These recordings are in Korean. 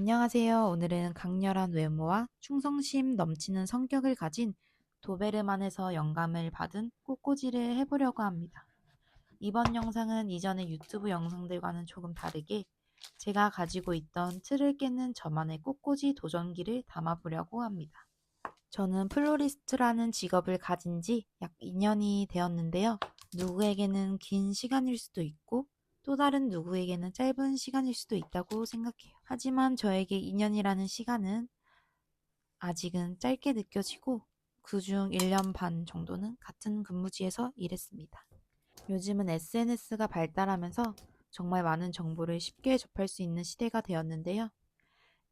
안녕하세요. 오늘은 강렬한 외모와 충성심 넘치는 성격을 가진 도베르만에서 영감을 받은 꽃꽂이를 해보려고 합니다. 이번 영상은 이전의 유튜브 영상들과는 조금 다르게 제가 가지고 있던 틀을 깨는 저만의 꽃꽂이 도전기를 담아보려고 합니다. 저는 플로리스트라는 직업을 가진 지 약 2년이 되었는데요. 누구에게는 긴 시간일 수도 있고 또 다른 누구에게는 짧은 시간일 수도 있다고 생각해요. 하지만 저에게 2년이라는 시간은 아직은 짧게 느껴지고 그중 1년 반 정도는 같은 근무지에서 일했습니다. 요즘은 SNS가 발달하면서 정말 많은 정보를 쉽게 접할 수 있는 시대가 되었는데요.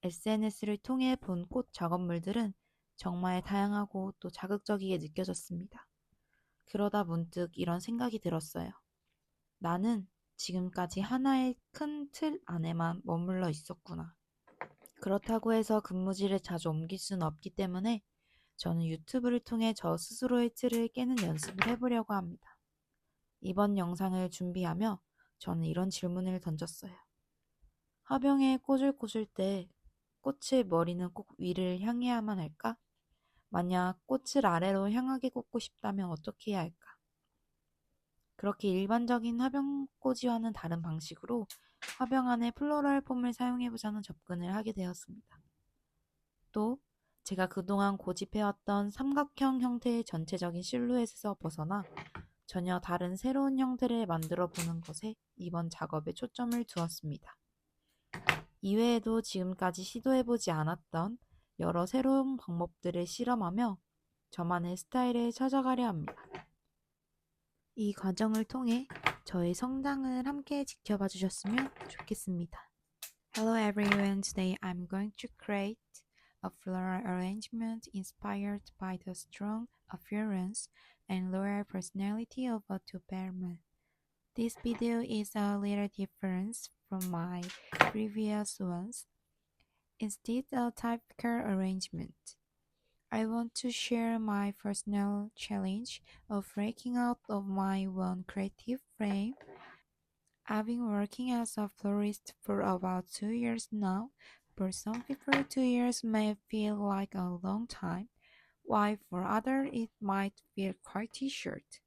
SNS를 통해 본 꽃 작업물들은 정말 다양하고 또 자극적이게 느껴졌습니다. 그러다 문득 이런 생각이 들었어요. 나는 지금까지 하나의 큰 틀 안에만 머물러 있었구나. 그렇다고 해서 근무지를 자주 옮길 수는 없기 때문에 저는 유튜브를 통해 저 스스로의 틀을 깨는 연습을 해보려고 합니다. 이번 영상을 준비하며 저는 이런 질문을 던졌어요. 화병에 꽃을 꽂을 때 꽃의 머리는 꼭 위를 향해야만 할까? 만약 꽃을 아래로 향하게 꽂고 싶다면 어떻게 해야 할까? 그렇게 일반적인 화병꽂이와는 다른 방식으로 화병 안에 플로럴 폼을 사용해보자는 접근을 하게 되었습니다. 또 제가 그동안 고집해왔던 삼각형 형태의 전체적인 실루엣에서 벗어나 전혀 다른 새로운 형태를 만들어 보는 것에 이번 작업에 초점을 두었습니다. 이외에도 지금까지 시도해보지 않았던 여러 새로운 방법들을 실험하며 저만의 스타일을 찾아가려 합니다. 이 과정을 통해 저의 성장을 함께 지켜봐 주셨으면 좋겠습니다. Hello everyone, today I'm going to create a floral arrangement inspired by the strong appearance and loyal personality of a Doberman. This video is a little different from my previous ones. Instead a typical arrangement. I want to share my personal challenge of breaking out of my one creative frame. I've been working as a florist for about two years now. For some people, two years may feel like a long time, while for others it might feel quite short.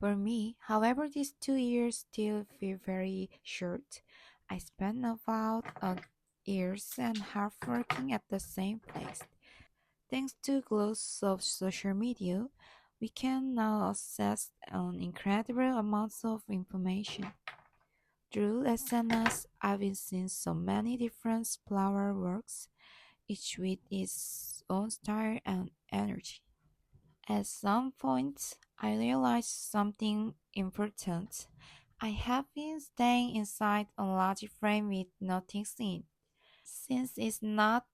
For me, however, these two years still feel very short. I spent about a years and a half working at the same place. Thanks to growth of social media, we can now access an incredible amounts of information. Through SNS, I've seeing so many different flower works, each with its own style and energy. At some point, I realized something important. I have been staying inside a large frame with nothing in. Since it's not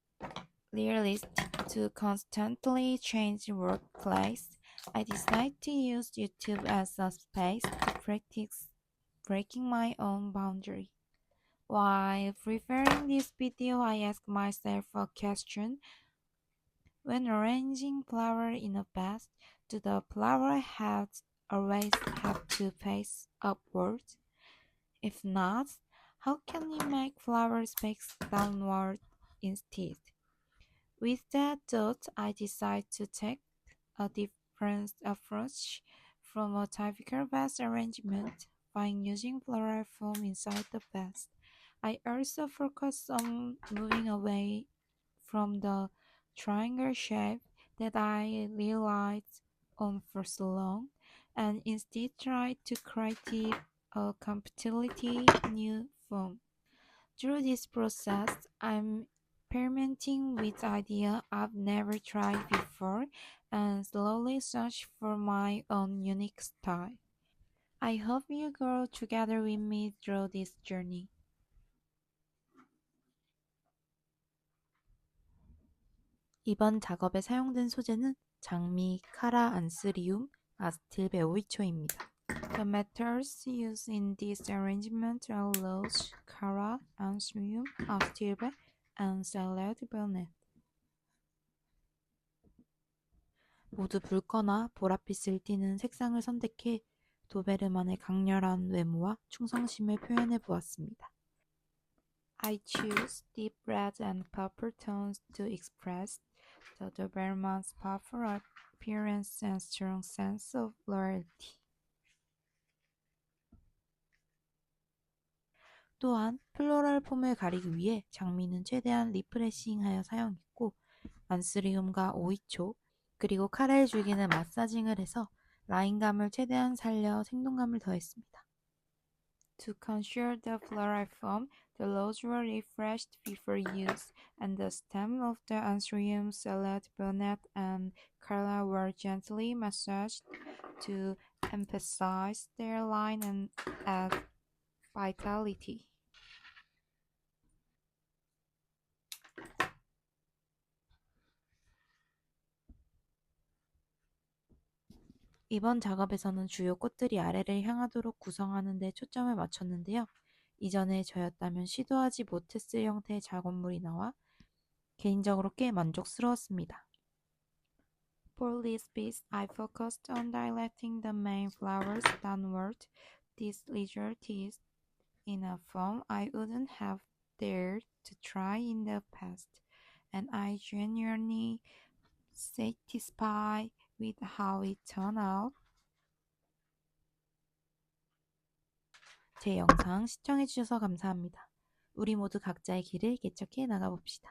realistic to constantly change workplace, I decided to use YouTube as a space to practice breaking my own boundary. While preparing this video, I asked myself a question. When arranging flower in a vase, do the flower heads always have to face upward? If not, how can you make flowers face downward instead? With that thought, I decided to take a different approach from a typical vase arrangement by using floral foam inside the vase. I also focused on moving away from the triangle shape that I relied on for so long and instead tried to create a completely new form. Through this process, I'm experimenting with ideas I've never tried before and slowly search for my own unique style. I hope you grow together with me through this journey. 이번 작업에 사용된 소재는 장미, 카라 안스리움, 아스틸베 오이초입니다. The metals used in this arrangement are rose, cara, ansrium, astilbe, salad bonnet. 모두 붉거나 보랏빛을 띠는 색상을 선택해 도베르만의 강렬한 외모와 충성심을 표현해 보았습니다. I choose deep red and purple tones to express the Doberman's powerful appearance and strong sense of loyalty. 또한 플로럴 폼을 가리기 위해 장미는 최대한 리프레싱하여 사용했고 안스리움과 오이초 그리고 카레를 죽이는 마사징을 해서 라인감을 최대한 살려 생동감을 더했습니다. To conceal the floral foam, the leaves were refreshed before use, and the stem of the anthurium salad bonnet and corolla were gently massaged to emphasize their line and add vitality. 이번 작업에서는 주요 꽃들이 아래를 향하도록 구성하는 데 초점을 맞췄는데요. 이전에 저였다면 시도하지 못했을 형태의 작업물이 나와 개인적으로 꽤 만족스러웠습니다. For this piece, I focused on directing the main flowers downward. This resulted in a form I wouldn't have dared to try in the past, and I genuinely satisfied with how it turned out. 제 영상 시청해주셔서 감사합니다. 우리 모두 각자의 길을 개척해 나가봅시다.